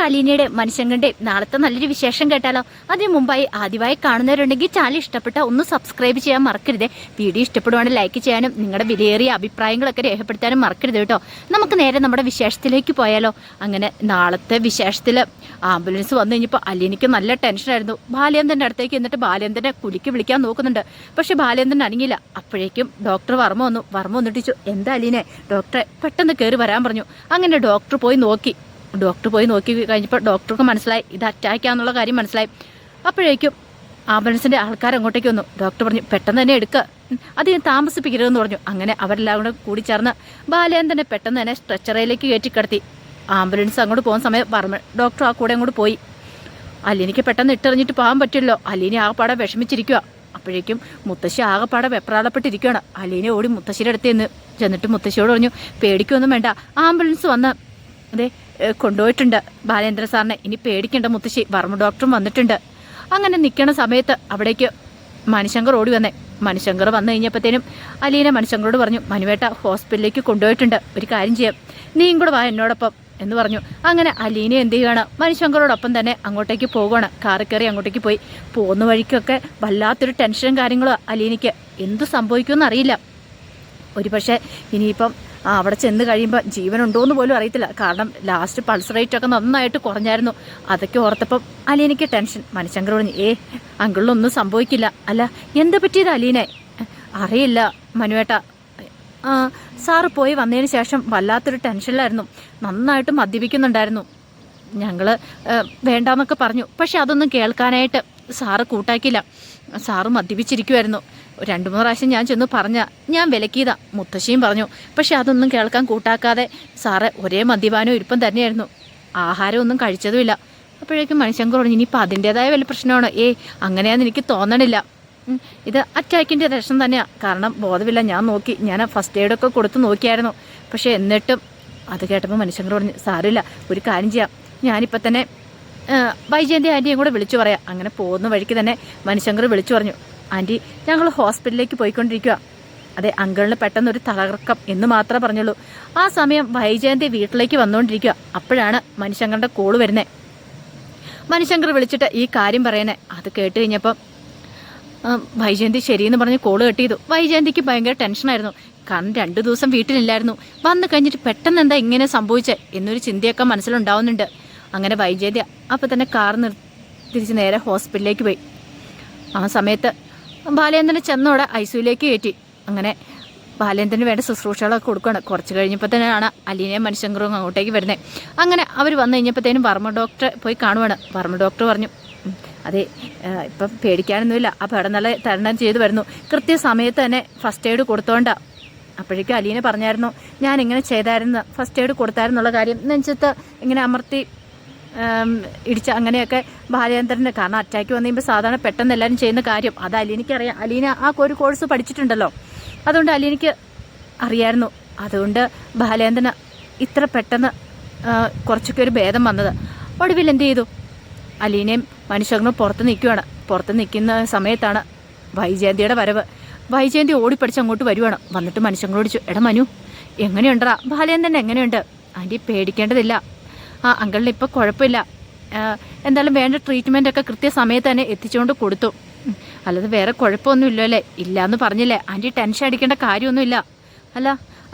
നമുക്ക് മനുഷ്യൻ കണ്ടേ. നാളത്തെ നല്ലൊരു വിശേഷം കേട്ടാലോ? അതിന് മുമ്പായി ആദ്യമായി കാണുന്നവരുണ്ടെങ്കിൽ ചാനൽ ഇഷ്ടപ്പെട്ട ഒന്ന് സബ്സ്ക്രൈബ് ചെയ്യാൻ മറക്കരുത്. വീഡിയോ ഇഷ്ടപ്പെടുവാണെങ്കിൽ ലൈക്ക് ചെയ്യാനും നിങ്ങളുടെ വിലയേറിയ അഭിപ്രായങ്ങളൊക്കെ രേഖപ്പെടുത്താനും മറക്കരുത് കേട്ടോ. നമുക്ക് നേരെ നമ്മുടെ വിശേഷത്തിലേക്ക് പോയാലോ. അങ്ങനെ നാളത്തെ വിശേഷത്തിൽ ആംബുലൻസ് വന്നു കഴിഞ്ഞപ്പോൾ അലീനയ്ക്ക് നല്ല ടെൻഷനായിരുന്നു ബാലേന്ദ്രന്റെ അടുത്തേക്ക് എന്നിട്ട് ബാലേന്ദ്രനെ കുലിക്ക് വിളിക്കാൻ നോക്കുന്നുണ്ട്. പക്ഷേ ബാലേന്ദ്രൻ അനങ്ങിയില്ല. അപ്പോഴേക്കും ഡോക്ടർ വർമ്മ വന്നു. വർമ്മ വന്നിട്ട് ചോദിച്ചു എന്താ അലീനെ? ഡോക്ടറെ പെട്ടെന്ന് കയറി വരാൻ പറഞ്ഞു. അങ്ങനെ ഡോക്ടർ പോയി നോക്കി. ഡോക്ടർ പോയി നോക്കി കഴിഞ്ഞപ്പോൾ ഡോക്ടർക്ക് മനസ്സിലായി ഇത് അറ്റാക്കാന്നുള്ള കാര്യം മനസ്സിലായി. അപ്പോഴേക്കും ആംബുലൻസിന്റെ ആൾക്കാർ അങ്ങോട്ടേക്ക് വന്നു. ഡോക്ടർ പറഞ്ഞു പെട്ടെന്ന് തന്നെ എടുക്കുക അധികം താമസിപ്പിക്കരുതെന്ന് പറഞ്ഞു. അങ്ങനെ അവരെല്ലാം കൂടെ കൂടി ചേർന്ന് ബാലയൻ തന്നെ പെട്ടെന്ന് തന്നെ സ്ട്രെച്ചറയിലേക്ക് കയറ്റി കിടത്തി. ആംബുലൻസ് അങ്ങോട്ട് പോകുന്ന സമയം പറഞ്ഞു ഡോക്ടർ ആ കൂടെ അങ്ങോട്ട് പോയി. അലീനിക്ക് പെട്ടെന്ന് ഇട്ടെറിഞ്ഞിട്ട് പോകാൻ പറ്റില്ലല്ലോ. അലീന ആകെപ്പാടെ വിഷമിച്ചിരിക്കുക അപ്പോഴേക്കും മുത്തശ്ശി ആകെപ്പാടെ വെപ്രാളപ്പെട്ടിരിക്കുകയാണ് അലീനെ ഓടി മുത്തശ്ശിയുടെ അടുത്ത് നിന്ന് ചെന്നിട്ട് മുത്തശ്ശിയോട് പറഞ്ഞു പേടിക്കൊന്നും വേണ്ട. ആംബുലൻസ് വന്ന് അതെ കൊണ്ടുപോയിട്ടുണ്ട്. ബാലേന്ദ്ര സാറിനെ ഇനി പേടിക്കേണ്ട മുത്തശ്ശി. വർമ്മ ഡോക്ടറും വന്നിട്ടുണ്ട്. അങ്ങനെ നിൽക്കണ സമയത്ത് അവിടേക്ക് മണിശങ്കർ ഓടി വന്നേ. മണിശങ്കർ വന്നു കഴിഞ്ഞപ്പോഴത്തേനും അലീന മണിശങ്കറോട് പറഞ്ഞു മനുവേട്ട ഹോസ്പിറ്റലിലേക്ക് കൊണ്ടുപോയിട്ടുണ്ട്. ഒരു കാര്യം ചെയ്യാം. നീയും കൂടെ വാ എന്നോടൊപ്പം എന്ന് പറഞ്ഞു. അങ്ങനെ അലീനെ എന്ത് ചെയ്യുകയാണ് മനുശങ്കറോടൊപ്പം തന്നെ അങ്ങോട്ടേക്ക് പോവുകയാണ് കാറി കയറി അങ്ങോട്ടേക്ക് പോയി. പോകുന്ന വഴിക്കൊക്കെ വല്ലാത്തൊരു ടെൻഷനും കാര്യങ്ങളും അലീനയ്ക്ക്. എന്ത് സംഭവിക്കുമെന്ന് അറിയില്ല. ഒരു പക്ഷേ ഇനിയിപ്പം ആ, അവിടെ ചെന്ന് കഴിയുമ്പോൾ ജീവനുണ്ടോ എന്ന് പോലും അറിയത്തില്ല. കാരണം ലാസ്റ്റ് പൾസ് റേറ്റ് ഒക്കെ നന്നായിട്ട് കുറഞ്ഞായിരുന്നു. അതൊക്കെ ഓർത്തപ്പം അലീനയ്ക്ക് ടെൻഷൻ മനുശങ്കർ പറഞ്ഞു ഏ അങ്കിളിനൊന്നും സംഭവിക്കില്ല. അല്ല എന്താ പറ്റിയത് അലീനെ? അറിയില്ല മനുവേട്ട. സാറ് പോയി വന്നതിന് ശേഷം വല്ലാത്തൊരു ടെൻഷനിലായിരുന്നു നന്നായിട്ട് മദ്യപിക്കുന്നുണ്ടായിരുന്നു. ഞങ്ങൾ ഏ, വേണ്ടാന്നൊക്കെ പറഞ്ഞു. പക്ഷെ അതൊന്നും കേൾക്കാനായിട്ട് സാറ് കൂട്ടാക്കില്ല സാറ് മദ്യപിച്ചിരിക്കുമായിരുന്നു രണ്ടു മൂന്ന് പ്രാവശ്യം ഞാൻ ചെന്ന് പറഞ്ഞ ഞാൻ വിലക്കിയതാ. മുത്തശ്ശിയും പറഞ്ഞു പക്ഷെ അതൊന്നും കേൾക്കാൻ കൂട്ടാക്കാതെ സാറ് ഒരേ മദ്യപാനവും ഇരിപ്പം തന്നെയായിരുന്നു. ആഹാരമൊന്നും കഴിച്ചതുമില്ല. അപ്പോഴേക്കും മനുഷ്യങ്കർ പറഞ്ഞു ഇനിയിപ്പോൾ അതിന്റെതായ വല്ല പ്രശ്നമാണ്? ഏയ് അങ്ങനെയാന്ന് എനിക്ക് തോന്നണില്ല. ഇത് അറ്റാക്കിന്റെ ലക്ഷണം തന്നെയാണ് കാരണം ബോധമില്ല ഞാൻ നോക്കി. ഞാൻ ഫസ്റ്റ് എയ്ഡൊക്കെ കൊടുത്ത് നോക്കിയായിരുന്നു. പക്ഷേ എന്നിട്ടും അത് കേട്ടപ്പോൾ മനുഷ്യങ്കർ പറഞ്ഞു സാരമില്ല ഒരു കാര്യം ചെയ്യാം. ഞാനിപ്പോൾ തന്നെ വൈജയന്റെ ആന്റിയും കൂടെ വിളിച്ചു പറയാം. അങ്ങനെ പോകുന്ന വഴിക്ക് തന്നെ മനുഷ്യങ്കർ വിളിച്ചു പറഞ്ഞു. ആന്റി ഞങ്ങൾ ഹോസ്പിറ്റലിലേക്ക് പോയിക്കൊണ്ടിരിക്കുക അതെ അങ്കിളിന് പെട്ടെന്നൊരു തളർക്കം എന്ന് മാത്രമേ പറഞ്ഞുള്ളൂ. ആ സമയം വൈജയന്തി വീട്ടിലേക്ക് വന്നുകൊണ്ടിരിക്കുക അപ്പോഴാണ് മനുഷ്യങ്കറിന്റെ കോൾ വരുന്നത് മനുശങ്കർ വിളിച്ചിട്ട് ഈ കാര്യം പറയണേ. അത് കേട്ട് കഴിഞ്ഞപ്പം വൈജയന്തി ശരിയെന്ന് പറഞ്ഞ് കോൾ കട്ട് ചെയ്തു. വൈജയന്തിക്ക് ഭയങ്കര ടെൻഷനായിരുന്നു. കാരണം രണ്ടു ദിവസം വീട്ടിലില്ലായിരുന്നു. വന്നു കഴിഞ്ഞിട്ട് പെട്ടെന്ന് എന്താ ഇങ്ങനെ സംഭവിച്ചേ എന്നൊരു ചിന്തയൊക്കെ മനസ്സിലുണ്ടാവുന്നുണ്ട്. അങ്ങനെ വൈജയന്തി അപ്പം തന്നെ കാർ തിരിച്ച് നേരെ ഹോസ്പിറ്റലിലേക്ക് പോയി. ആ സമയത്ത് ബാലേന്ദ്രനെ ചെന്നോടെ ഐ സിയുലേക്ക് കയറ്റി. അങ്ങനെ ബാലേന്ദ്രന് വേണ്ട ശുശ്രൂഷകളൊക്കെ കൊടുക്കുകയാണ്. കുറച്ച് കഴിഞ്ഞപ്പോൾ തന്നെയാണ് അലീനയും മനുഷ്യങ്കറും അങ്ങോട്ടേക്ക് വരുന്നത് അങ്ങനെ അവർ വന്നു കഴിഞ്ഞപ്പോഴത്തേനും വർമ്മ ഡോക്ടറെ പോയി കാണുവാണ്. വർമ്മ ഡോക്ടർ പറഞ്ഞു "ഉം, അതെ ഇപ്പം പേടിക്കാനൊന്നുമില്ല. ആ പടം തരണം ചെയ്തു വരുന്നു. കൃത്യസമയത്ത് തന്നെ ഫസ്റ്റ് എയ്ഡ് കൊടുത്തോണ്ട. അപ്പോഴേക്കും അലീന പറഞ്ഞായിരുന്നു ഞാൻ ഇങ്ങനെ ചെയ്തായിരുന്നു ഫസ്റ്റ് എയ്ഡ് കൊടുത്തായിരുന്നുള്ള കാര്യം നെഞ്ചത്ത് ഇങ്ങനെ അമർത്തി ഇടിച്ച അങ്ങനെയൊക്കെ ബാലേന്ദ്രന്റെ കാരണം അറ്റാക്ക് വന്നു കഴിയുമ്പോൾ സാധാരണ പെട്ടെന്ന് എല്ലാവരും ചെയ്യുന്ന കാര്യം. അത് അലീനയ്ക്ക് അറിയാം അലീന ആ ഒരു കോഴ്സ് പഠിച്ചിട്ടുണ്ടല്ലോ. അതുകൊണ്ട് അലീനിക്ക് അറിയായിരുന്നു. അതുകൊണ്ട് ബാലേന്ദ്രന് ഇത്ര പെട്ടെന്ന് കുറച്ചൊക്കെ ഒരു ഭേദം വന്നത്. ഒടുവിൽ എന്ത് ചെയ്തു? അലീനയും മനുഷ്യങ്ങളും പുറത്ത് നിൽക്കുകയാണ് പുറത്ത് നിൽക്കുന്ന സമയത്താണ് വൈജയന്തിയുടെ വരവ്. വൈജയന്തി ഓടിപ്പടിച്ച് അങ്ങോട്ട് വരുവാണ്. വന്നിട്ട് മനുഷ്യങ്ങളോട് എടാ മനു എങ്ങനെയുണ്ടടാ? ബാലേന്ദ്രൻ എങ്ങനെയുണ്ട്? ആന്റി പേടിക്കേണ്ടതില്ല. ആ അങ്കിളിന് ഇപ്പോൾ കുഴപ്പമില്ല. എന്തായാലും വേണ്ട ട്രീറ്റ്മെന്റൊക്കെ കൃത്യസമയത്ത് തന്നെ എത്തിച്ചുകൊണ്ട് കൊടുത്തു. അല്ലാതെ വേറെ കുഴപ്പമൊന്നും അല്ലേ? ഇല്ലയെന്ന് പറഞ്ഞില്ലേ? ആന്റി ടെൻഷൻ അടിക്കേണ്ട കാര്യമൊന്നുമില്ല. അല്ല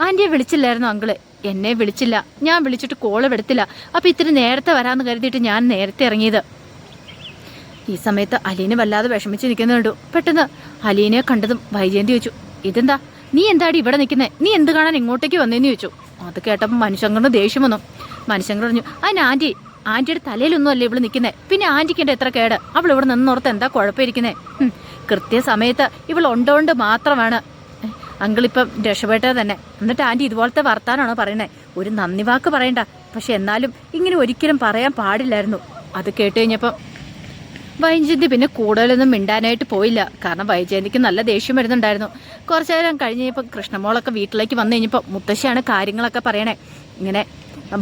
ആന്റിയെ വിളിച്ചില്ലായിരുന്നു അങ്കിൾ? എന്നെ വിളിച്ചില്ല. ഞാൻ വിളിച്ചിട്ട് കോൾ എടുത്തില്ല. അപ്പം ഇത്തിരി നേരത്തെ വരാമെന്ന് കരുതിയിട്ട് ഞാൻ നേരത്തെ ഇറങ്ങിയത്. ഈ സമയത്ത് അലീനെ വല്ലാതെ വിഷമിച്ച് നിൽക്കുന്നുണ്ടു പെട്ടെന്ന് അലീനെ കണ്ടതും വൈജയന്തി വെച്ചു ഇതെന്താ? നീ എന്താടി ഇവിടെ നിൽക്കുന്നേ? നീ എന്ത് കാണാൻ ഇങ്ങോട്ടേക്ക് വന്നേന്ന് ചോദിച്ചു. അത് കേട്ടപ്പോൾ മനുഷ്യങ്കറിന് ദേഷ്യം വന്നു. മനുഷ്യങ്കർ പറഞ്ഞു അതിന് ആന്റി ആന്റിയുടെ തലയിലൊന്നും അല്ലേ ഇവിടെ നിൽക്കുന്നേ? പിന്നെ ആന്റിക്ക് എന്റെ എത്ര കേട്? അവൾ ഇവിടെ നിന്നോർത്ത് എന്താ കുഴപ്പമിരിക്കുന്നേ? ഹും, കൃത്യസമയത്ത് ഇവൾ ഉണ്ടോണ്ട് മാത്രമാണ്. അങ്കിളിപ്പം രക്ഷപ്പെട്ടത് തന്നെ. എന്നിട്ട് ആന്റി ഇതുപോലത്തെ വർത്താനാണോ പറയുന്നത് ഒരു നന്ദി വാക്ക് പറയണ്ട. പക്ഷെ എന്നാലും ഇങ്ങനെ ഒരിക്കലും പറയാൻ പാടില്ലായിരുന്നു. അത് കേട്ട് കഴിഞ്ഞപ്പം വൈജയന്തി പിന്നെ കൂടുതലൊന്നും മിണ്ടാനായിട്ട് പോയില്ല. കാരണം വൈജയന്തിക്ക് നല്ല ദേഷ്യം വരുന്നുണ്ടായിരുന്നു. കുറച്ചു നേരം കഴിഞ്ഞ് കഴിഞ്ഞപ്പോൾ കൃഷ്ണമോളൊക്കെ വീട്ടിലേക്ക് വന്നു കഴിഞ്ഞപ്പോൾ മുത്തശ്ശിയാണ് കാര്യങ്ങളൊക്കെ പറയണേ. ഇങ്ങനെ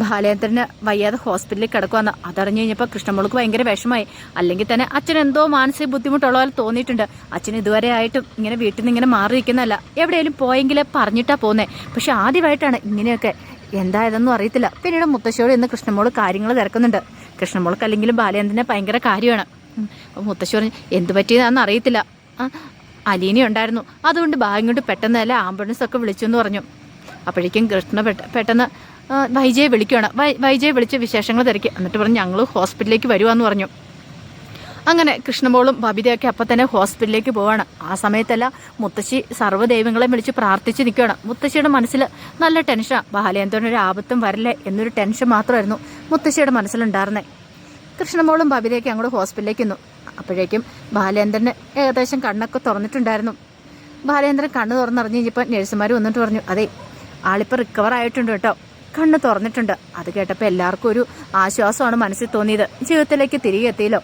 ബാലേന്ദ്രന് വയ്യാതെ ഹോസ്പിറ്റലിൽ കിടക്കുവാന്ന് അതറിഞ്ഞു കഴിഞ്ഞപ്പോൾ കൃഷ്ണമോൾക്ക് ഭയങ്കര വിഷമായി അല്ലെങ്കിൽ തന്നെ അച്ഛൻ എന്തോ മാനസിക ബുദ്ധിമുട്ടുള്ള പോലെ തോന്നിയിട്ടുണ്ട്. അച്ഛൻ ഇതുവരെ ആയിട്ടും ഇങ്ങനെ വീട്ടിൽ നിന്ന് ഇങ്ങനെ മാറി നിൽക്കുന്നതല്ല എവിടെയെങ്കിലും പോയെങ്കിൽ പറഞ്ഞിട്ടാ പോകുന്നേ പക്ഷെ ആദ്യമായിട്ടാണ് ഇങ്ങനെയൊക്കെ എന്തായതെന്നും അറിയത്തില്ല. പിന്നീട് മുത്തശ്ശിയോട് ഇന്ന് കൃഷ്ണമോൾ കാര്യങ്ങൾ തിരക്കുന്നുണ്ട്. കൃഷ്ണമോൾക്ക് അല്ലെങ്കിലും ബാലേന്ദ്രനെ ഭയങ്കര കാര്യമാണ്. അപ്പോൾ മുത്തശ്ശി പറഞ്ഞു എന്ത് പറ്റിയതാണെന്ന് അറിയത്തില്ല. അലീന ഉണ്ടായിരുന്നു. അതുകൊണ്ട് ഭാഗ്യം കൊണ്ട് പെട്ടെന്ന് അല്ല ആംബുലൻസൊക്കെ വിളിച്ചു എന്ന് പറഞ്ഞു. അപ്പോഴേക്കും കൃഷ്ണ പെട്ട പെട്ടെന്ന് വൈജയെ വിളിക്കുകയാണ് വൈജയെ വിളിച്ച് വിശേഷങ്ങൾ തിരക്കി. എന്നിട്ട് പറഞ്ഞു ഞങ്ങൾ ഹോസ്പിറ്റലിലേക്ക് വരുവാന്ന് പറഞ്ഞു. അങ്ങനെ കൃഷ്ണമോളും ബബിതയൊക്കെ അപ്പം തന്നെ ഹോസ്പിറ്റലിലേക്ക് പോവാണ്. ആ സമയത്തല്ല മുത്തശ്ശി സർവദൈവങ്ങളെ വിളിച്ച് പ്രാർത്ഥിച്ച് നിൽക്കുകയാണ് മുത്തശ്ശിയുടെ മനസ്സിൽ നല്ല ടെൻഷനാണ് ബാലയന്തോനൊരു ആപത്തും വരല്ലേ എന്നൊരു ടെൻഷൻ മാത്രമായിരുന്നു മുത്തശ്ശിയുടെ മനസ്സിലുണ്ടായിരുന്നേ. കൃഷ്ണമോളും ബബിതയൊക്കെ അങ്ങോട്ട് ഹോസ്പിറ്റലിലേക്ക് അപ്പോഴേക്കും ബാലേന്ദ്രന് ഏകദേശം കണ്ണൊക്കെ തുറന്നിട്ടുണ്ടായിരുന്നു. ബാലേന്ദ്രൻ കണ്ണ് തുറന്നറിഞ്ഞ് കഴിഞ്ഞപ്പോൾ നഴ്സുമാർ വന്നിട്ട് പറഞ്ഞു അതെ ആളിപ്പോൾ റിക്കവർ ആയിട്ടുണ്ട് കേട്ടോ. കണ്ണ് തുറന്നിട്ടുണ്ട്. അത് കേട്ടപ്പോൾ എല്ലാവർക്കും ഒരു ആശ്വാസമാണ് മനസ്സിൽ തോന്നിയത്. ജീവിതത്തിലേക്ക് തിരികെ എത്തിയല്ലോ.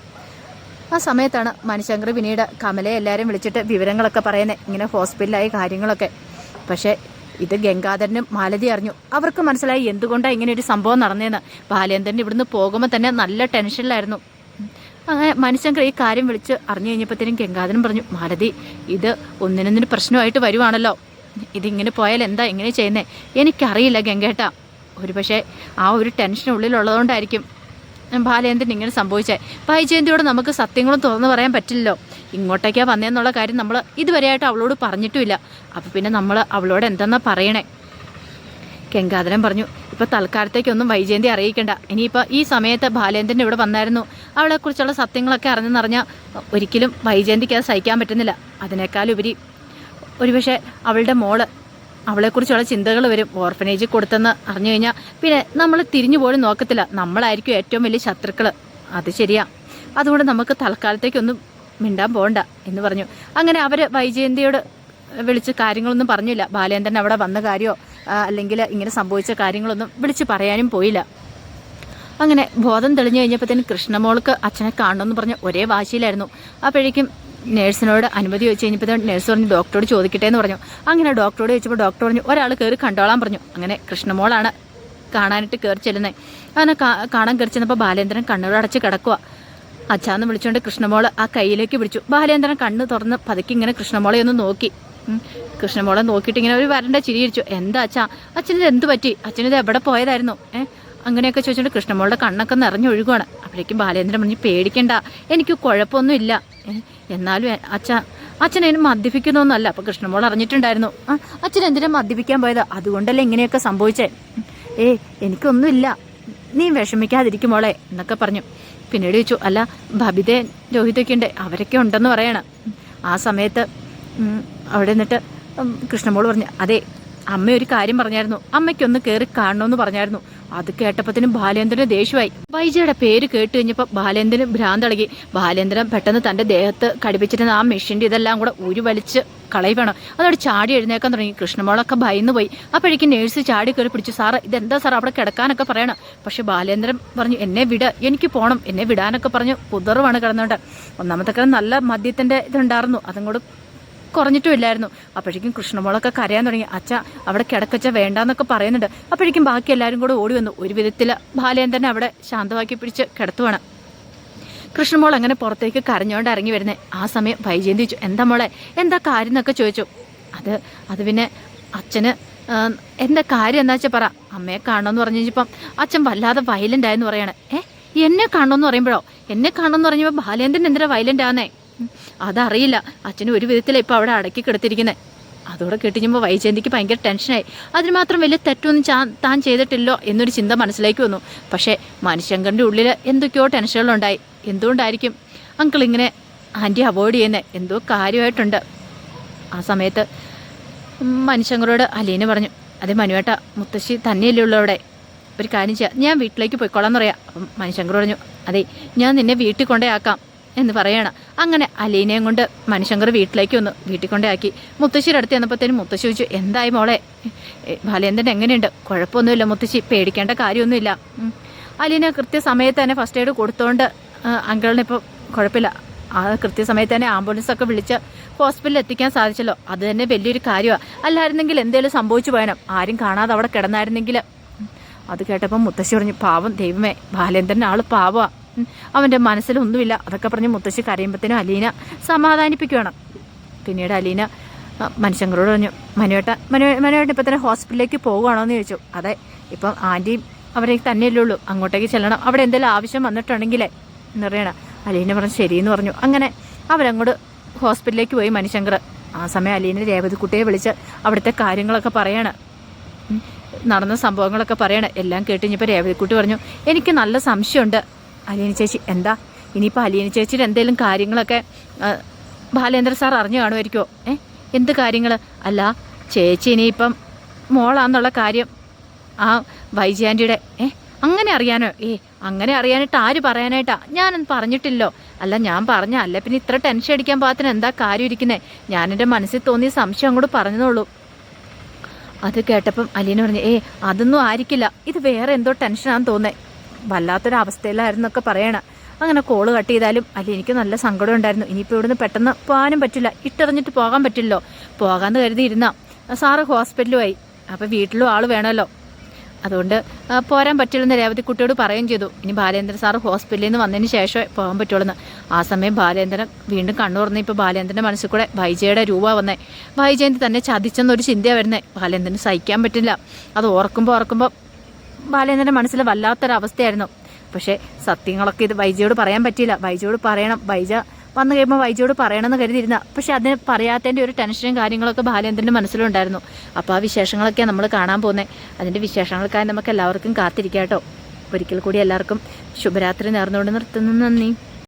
ആ സമയത്താണ് മനുശങ്കർ പിന്നീട് കമലയെ എല്ലാവരും വിളിച്ചിട്ട് വിവരങ്ങളൊക്കെ പറയുന്നത് ഇങ്ങനെ ഹോസ്പിറ്റലായ കാര്യങ്ങളൊക്കെ. പക്ഷേ ഇത് ഗംഗാധരനും മാലതി അറിഞ്ഞു. അവർക്ക് മനസ്സിലായി എന്തുകൊണ്ടാണ് ഇങ്ങനെ ഒരു സംഭവം നടന്നതെന്ന് ബാലേന്ദ്രൻ ഇവിടുന്ന് പോകുമ്പോൾ തന്നെ നല്ല ടെൻഷനിലായിരുന്നു. അങ്ങനെ മനുഷ്യൻ ഈ കാര്യം വിളിച്ച് അറിഞ്ഞു കഴിഞ്ഞപ്പോഴത്തേനും ഗംഗാധരൻ പറഞ്ഞു മാലതി ഇത് ഒന്നിനൊന്നിന് പ്രശ്നമായിട്ട് വരുവാണല്ലോ. ഇതിങ്ങനെ പോയാൽ എന്താ ഇങ്ങനെ ചെയ്യുന്നേ? എനിക്കറിയില്ല ഗംഗേട്ട. ഒരു പക്ഷേ ആ ഒരു ടെൻഷൻ ഉള്ളിലുള്ളതുകൊണ്ടായിരിക്കും ബാലേന്ദ്രൻ ഇങ്ങനെ സംഭവിച്ചേ. വൈജയന്തിയോട് നമുക്ക് സത്യങ്ങളും തുറന്നു പറയാൻ പറ്റില്ലല്ലോ. ഇങ്ങോട്ടേക്കാ വന്നതെന്നുള്ള കാര്യം നമ്മൾ ഇതുവരെയായിട്ട് അവളോട് പറഞ്ഞിട്ടുമില്ല. അപ്പോൾ പിന്നെ നമ്മൾ അവളോട് എന്തെന്നാ പറയണേ? ഗംഗാധരൻ പറഞ്ഞു ഇപ്പൊ തൽക്കാലത്തേക്കൊന്നും വൈജയന്തി അറിയിക്കണ്ട. ഇനിയിപ്പോൾ ഈ സമയത്ത് ബാലേന്ദ്രൻ ഇവിടെ വന്നായിരുന്നു. അവളെക്കുറിച്ചുള്ള സത്യങ്ങളൊക്കെ അറിഞ്ഞെന്നറിഞ്ഞാൽ ഒരിക്കലും വൈജയന്തിക്ക് അത് സഹിക്കാൻ പറ്റുന്നില്ല. അതിനേക്കാളുപരി ഒരുപക്ഷെ അവളുടെ മോൾ അവളെക്കുറിച്ചുള്ള ചിന്തകൾ വരും. ഓർഫനേജിൽ കൊടുത്തെന്ന് അറിഞ്ഞു കഴിഞ്ഞാൽ പിന്നെ നമ്മൾ തിരിഞ്ഞു പോലും നോക്കത്തില്ല. നമ്മളായിരിക്കും ഏറ്റവും വലിയ ശത്രുക്കൾ അത് ശരിയാ. അതുകൊണ്ട് നമുക്ക് തൽക്കാലത്തേക്കൊന്നും മിണ്ടാൻ പോകണ്ട എന്ന് പറഞ്ഞു. അങ്ങനെ അവർ വൈജയന്തിയോട് വിളിച്ച് കാര്യങ്ങളൊന്നും പറഞ്ഞില്ല. ബാലേന്ദ്രൻ അവിടെ വന്ന കാര്യമോ അല്ലെങ്കിൽ ഇങ്ങനെ സംഭവിച്ച കാര്യങ്ങളൊന്നും വിളിച്ച് പറയാനും പോയില്ല. അങ്ങനെ ബോധം തെളിഞ്ഞു കഴിഞ്ഞപ്പോഴത്തേനും കൃഷ്ണമോൾക്ക് അച്ഛനെ കാണണമെന്ന് പറഞ്ഞ ഒരേ വാശിയിലായിരുന്നു. അപ്പോഴേക്കും നേഴ്സിനോട് അനുമതി വെച്ച് കഴിഞ്ഞപ്പോൾ നേഴ്സ് പറഞ്ഞു ഡോക്ടറോട് ചോദിക്കട്ടെ എന്ന് പറഞ്ഞു. അങ്ങനെ ഡോക്ടറോട് ചോദിച്ചപ്പോൾ ഡോക്ടർ പറഞ്ഞു ഒരാൾ കയറി കണ്ടോളാൻ പറഞ്ഞു. അങ്ങനെ കൃഷ്ണമോളാണ് കാണാനായിട്ട് കയറി ചെല്ലുന്നത് അങ്ങനെ കാണാൻ കയറി ചെന്നപ്പോൾ ബാലേന്ദ്രൻ കണ്ണുകൾ അടച്ച് കിടക്കുക അച്ഛാന്ന് വിളിച്ചുകൊണ്ട് കൃഷ്ണമോൾ ആ കയ്യിലേക്ക് പിടിച്ചു. ബാലേന്ദ്രൻ കണ്ണ് തുറന്ന് പതുക്കി ഇങ്ങനെ കൃഷ്ണമോളെ ഒന്ന് നോക്കി. കൃഷ്ണമോളെ നോക്കിയിട്ട് ഇങ്ങനെ ഒരു വരണ്ട ചിരിയിരിച്ചു എന്താ അച്ഛാ? അച്ഛനിത് എന്ത് പറ്റി? അച്ഛനിത് എവിടെ പോയതായിരുന്നു? ഏ? അങ്ങനെയൊക്കെ ചോദിച്ചിട്ട് കൃഷ്ണമോളുടെ കണ്ണൊക്കെ നിറഞ്ഞൊഴുകുവാണ്. അപ്പോഴേക്കും ബാലേന്ദ്രൻ പറഞ്ഞു പേടിക്കണ്ട. എനിക്ക് കുഴപ്പമൊന്നുമില്ല. എന്നാലും അച്ഛ അച്ഛൻ അതിന് മദ്യപിക്കുന്നൊന്നുമല്ല. അപ്പൊ കൃഷ്ണമോൾ അറിഞ്ഞിട്ടുണ്ടായിരുന്നു. ആ അച്ഛൻ എന്തിനാ മദ്യപിക്കാൻ പോയത്? അതുകൊണ്ടല്ലേ ഇങ്ങനെയൊക്കെ സംഭവിച്ചേ? ഏ എനിക്കൊന്നുമില്ല. നീ വിഷമിക്കാതിരിക്കും മോളെ എന്നൊക്കെ പറഞ്ഞു. പിന്നീട് ചോദിച്ചു അല്ല ബബിതേ രോഹിതൊക്കെ ഉണ്ട് അവരൊക്കെ ഉണ്ടെന്ന് പറയണം. ആ സമയത്ത് അവിടെ നിന്നിട്ട് കൃഷ്ണമോൾ പറഞ്ഞു അതെ അമ്മ ഒരു കാര്യം പറഞ്ഞായിരുന്നു. അമ്മയ്ക്കൊന്ന് കയറി കാണണമെന്ന് പറഞ്ഞായിരുന്നു. അത് കേട്ടപ്പത്തിനും ബാലേന്ദ്രന് ദേഷ്യമായി. വൈജയുടെ പേര് കേട്ട് കഴിഞ്ഞപ്പോൾ ബാലേന്ദ്രൻ ഭ്രാന്തളകി ബാലേന്ദ്രൻ പെട്ടെന്ന് തന്റെ ദേഹത്ത് കടിപ്പിച്ചിരുന്ന ആ മെഷീന്റെ ഇതെല്ലാം കൂടെ ഒരു വലിച്ച് കളയുവാണ്. അതോടെ ചാടി എഴുന്നേക്കാൻ തുടങ്ങി. കൃഷ്ണമോളൊക്കെ ഭയന്ന് പോയി അപ്പോഴേക്കും നേഴ്സ് ചാടി കയറി പിടിച്ചു. സാറ് ഇതെന്താ സാർ അവിടെ കിടക്കാനൊക്കെ പറയണം. പക്ഷെ ബാലേന്ദ്രൻ പറഞ്ഞു എന്നെ വിട. എനിക്ക് പോകണം എന്നെ വിടാനൊക്കെ പറഞ്ഞു. കുതിറുവാണ് കിടന്നുകൊണ്ട് ഒന്നാമത്തെ കാലം നല്ല മദ്യത്തിന്റെ ഇതുണ്ടായിരുന്നു. അതും കൂടെ കുറഞ്ഞിട്ടും ഇല്ലായിരുന്നു. അപ്പോഴേക്കും കൃഷ്ണമോളൊക്കെ കരയാൻ തുടങ്ങി. അച്ഛ അവിടെ കിടക്കച്ച വേണ്ടാന്നൊക്കെ പറയുന്നുണ്ട്. അപ്പോഴേക്കും ബാക്കി എല്ലാവരും കൂടെ ഓടി വന്നു. ഒരു വിധത്തിൽ ബാലേന്ദ്രനെ അവിടെ ശാന്തമാക്കി പിടിച്ച് കിടത്തുവാണ്. കൃഷ്ണമോൾ അങ്ങനെ പുറത്തേക്ക് കരഞ്ഞുകൊണ്ട് ഇറങ്ങി വരുന്നത് ആ സമയം വൈജയന്തി ചോദിച്ചു എന്താ മോളെ? എന്താ കാര്യം എന്നൊക്കെ ചോദിച്ചു. അത് അത് പിന്നെ അച്ഛന് എന്താ കാര്യം എന്താ വെച്ചാൽ പറ. അമ്മയെ കാണണമെന്ന് പറഞ്ഞു കഴിഞ്ഞപ്പം അച്ഛൻ വല്ലാതെ വയലന്റ് ആയെന്ന് പറയാണ്. ഏ എന്നെ കാണണമെന്ന് പറയുമ്പോഴോ? എന്നെ കാണണമെന്ന് പറഞ്ഞപ്പോൾ ബാലേന്ദ്രൻ എന്തിനാ വയലന്റ് ആന്നേ അതറിയില്ല. അച്ഛന് ഒരു വിധത്തിലാണ് ഇപ്പോൾ അവിടെ അടക്കി കിടത്തിരിക്കുന്നത് അതോടെ കേട്ടിഞ്ഞപ്പോൾ വൈജയന്തിക്ക് ഭയങ്കര ടെൻഷനായി. അതിന് മാത്രം വലിയ തെറ്റൊന്നും ചാ താൻ ചെയ്തിട്ടില്ലോ എന്നൊരു ചിന്ത മനസ്സിലേക്ക് വന്നു. പക്ഷേ മനുഷ്യങ്കറിന്റെ ഉള്ളിൽ എന്തൊക്കെയോ ടെൻഷനുകളുണ്ടായി. എന്തുകൊണ്ടായിരിക്കും അങ്കിൾ ഇങ്ങനെ ആന്റി അവോയ്ഡ് ചെയ്യുന്നത് എന്തോ കാര്യമായിട്ടുണ്ട്. ആ സമയത്ത് മനുഷ്യങ്കറോട് അലീന പറഞ്ഞു അതേ മനുവേട്ട മുത്തശ്ശി തന്നെയല്ലേ ഉള്ളൂ അവിടെ. ഒരു കാര്യം ചെയ്യാം. ഞാൻ വീട്ടിലേക്ക് പോയിക്കോളാം പറയാം അപ്പം മനുഷ്യങ്കർ പറഞ്ഞു അതെ ഞാൻ നിന്നെ വീട്ടിൽ കൊണ്ടേ ആക്കാം എന്ന് പറയണം. അങ്ങനെ അലീനയും കൊണ്ട് മനുഷ്യങ്കർ വീട്ടിലേക്ക് വന്നു. വീട്ടിൽ കൊണ്ടേ ആക്കി മുത്തശ്ശിയുടെ അടുത്ത് ചെന്നപ്പോഴത്തേനും മുത്തശ്ശി ചോദിച്ചു എന്തായി മോളെ? ബാലേന്ദ്രൻ എങ്ങനെയുണ്ട്? കുഴപ്പമൊന്നുമില്ല മുത്തശ്ശി പേടിക്കേണ്ട കാര്യമൊന്നുമില്ല. അലീന കൃത്യസമയത്ത് തന്നെ ഫസ്റ്റ് എയ്ഡ് കൊടുത്തോണ്ട് അങ്കിളിന് ഇപ്പോൾ കുഴപ്പമില്ല. ആ കൃത്യസമയത്ത് തന്നെ ആംബുലൻസൊക്കെ വിളിച്ച് ഹോസ്പിറ്റലിൽ എത്തിക്കാൻ സാധിച്ചല്ലോ. അത് തന്നെ വലിയൊരു കാര്യമാണ് അല്ലായിരുന്നെങ്കിൽ എന്തെങ്കിലും സംഭവിച്ചു പോയണം ആരും കാണാതെ അവിടെ കിടന്നായിരുന്നെങ്കിൽ. അത് കേട്ടപ്പോൾ മുത്തശ്ശി പറഞ്ഞു പാവം ദൈവമേ ബാലേന്ദ്രൻ ആൾ പാവാ ഉം. അവന്റെ മനസ്സിലൊന്നുമില്ല. അതൊക്കെ പറഞ്ഞ് മുത്തശ്ശി കരയുമ്പത്തേനും അലീന സമാധാനിപ്പിക്കുകയാണ് പിന്നീട് അലീന മനുഷ്യങ്ങളോട് പറഞ്ഞു മനുവേട്ട മനു മനുവേട്ട ഇപ്പം തന്നെ ഹോസ്പിറ്റലിലേക്ക് പോകുകയാണോ എന്ന് ചോദിച്ചു. അതെ ഇപ്പം ആന്റിയും അവരേക്ക് തന്നെയല്ലേ ഉള്ളൂ. അങ്ങോട്ടേക്ക് ചെല്ലണം. അവിടെ എന്തെങ്കിലും ആവശ്യം വന്നിട്ടുണ്ടെങ്കിലേ എന്ന് പറയണ. അലീന പറഞ്ഞു ശരിയെന്ന് പറഞ്ഞു. അങ്ങനെ അവരങ്ങോട്ട് ഹോസ്പിറ്റലിലേക്ക് പോയി മനുശങ്കർ ആ സമയം അലീന രേവതിക്കുട്ടിയെ വിളിച്ച് അവിടുത്തെ കാര്യങ്ങളൊക്കെ പറയാണ്. നടന്ന സംഭവങ്ങളൊക്കെ പറയണം. എല്ലാം കേട്ട് ഇനിയിപ്പോൾ രേവതിക്കുട്ടി പറഞ്ഞു എനിക്ക് നല്ല സംശയമുണ്ട്. അലീന ചേച്ചി എന്താ? ഇനിയിപ്പോൾ അലീന ചേച്ചിയുടെ എന്തെങ്കിലും കാര്യങ്ങളൊക്കെ ബാലേന്ദ്ര സാർ അറിഞ്ഞു കാണുമായിരിക്കുമോ ഏ? എന്ത് കാര്യങ്ങൾ അല്ല ചേച്ചി ഇനിയിപ്പം മോളാന്നുള്ള കാര്യം ആ വൈജയാന്റിയുടെ ഏ? അങ്ങനെ അറിയാനോ? ഏ അങ്ങനെ അറിയാനായിട്ട് ആര് പറയാനായിട്ടാ? ഞാനൊന്നും പറഞ്ഞിട്ടില്ലോ. അല്ല ഞാൻ പറഞ്ഞ അല്ല പിന്നെ ഇത്ര ടെൻഷൻ അടിക്കാൻ പാകത്തിന് എന്താ കാര്യം ഇരിക്കുന്നത് ഞാൻ എന്റെ മനസ്സിൽ തോന്നിയ സംശയം അങ്ങോട്ട് പറഞ്ഞതോളൂ അത് കേട്ടപ്പം അലീന പറഞ്ഞു ഏ അതൊന്നും ആയിരിക്കില്ല. ഇത് വേറെ എന്തോ ടെൻഷനാണെന്ന് തോന്നേ വല്ലാത്തൊരു പറയണം. അങ്ങനെ കോൾ കട്ട് ചെയ്താലും അല്ല എനിക്ക് നല്ല സങ്കടം ഉണ്ടായിരുന്നു. ഇനിയിപ്പോൾ ഇവിടുന്ന് പെട്ടെന്ന് പോകാനും പറ്റില്ല. ഇട്ടെറിഞ്ഞിട്ട് പോകാൻ പറ്റില്ലല്ലോ. പോകാമെന്ന് കരുതിയിരുന്ന. സാറ് ഹോസ്പിറ്റലുമായി. അപ്പോൾ വീട്ടിലും ആൾ വേണമല്ലോ. അതുകൊണ്ട് പോരാൻ പറ്റില്ലെന്ന് രേവതി കുട്ടിയോട് പറയുകയും ചെയ്തു. ഇനി ബാലേന്ദ്രൻ സാറ് ഹോസ്പിറ്റലിൽ നിന്ന് വന്നതിന് ശേഷമേ പോകാൻ പറ്റുള്ളൂ ആ സമയം ബാലേന്ദ്രൻ വീണ്ടും കണ്ണു തുറന്ന് ഇപ്പോൾ ബാലേന്ദ്രന്റെ മനസ്സിൽ കൂടെ വൈജയുടെ രൂപ വന്നേ. വൈജയന്തി തന്നെ ചതിച്ചെന്നൊരു ചിന്തയാണ് വരുന്നത് ബാലേന്ദ്രന് സഹിക്കാൻ പറ്റില്ല. അത് ഓർക്കുമ്പോൾ ഓർക്കുമ്പോൾ ബാലേന്ദ്രന്റെ മനസ്സിൽ വല്ലാത്തൊരവസ്ഥയായിരുന്നു. പക്ഷേ സത്യങ്ങളൊക്കെ ഇത് വൈജയോട് പറയാൻ പറ്റിയില്ല. വൈജയോട് പറയണം. വൈജ വന്നു കഴിയുമ്പോൾ വൈജയോട് പറയണമെന്ന് കരുതിയിരുന്ന. പക്ഷെ അതിന് പറയാത്തതിന്റെ ഒരു ടെൻഷനും കാര്യങ്ങളൊക്കെ ബാലേന്ദ്രന്റെ മനസ്സിലുണ്ടായിരുന്നു. അപ്പോൾ ആ വിശേഷങ്ങളൊക്കെ നമ്മൾ കാണാൻ പോകുന്നത് അതിന്റെ വിശേഷങ്ങൾക്കായി നമുക്ക് എല്ലാവർക്കും കാത്തിരിക്കാം കേട്ടോ. ഒരിക്കൽ കൂടി എല്ലാവർക്കും ശുഭരാത്രി നേർന്നുകൊണ്ട് നിർത്തുന്നു. നന്ദി.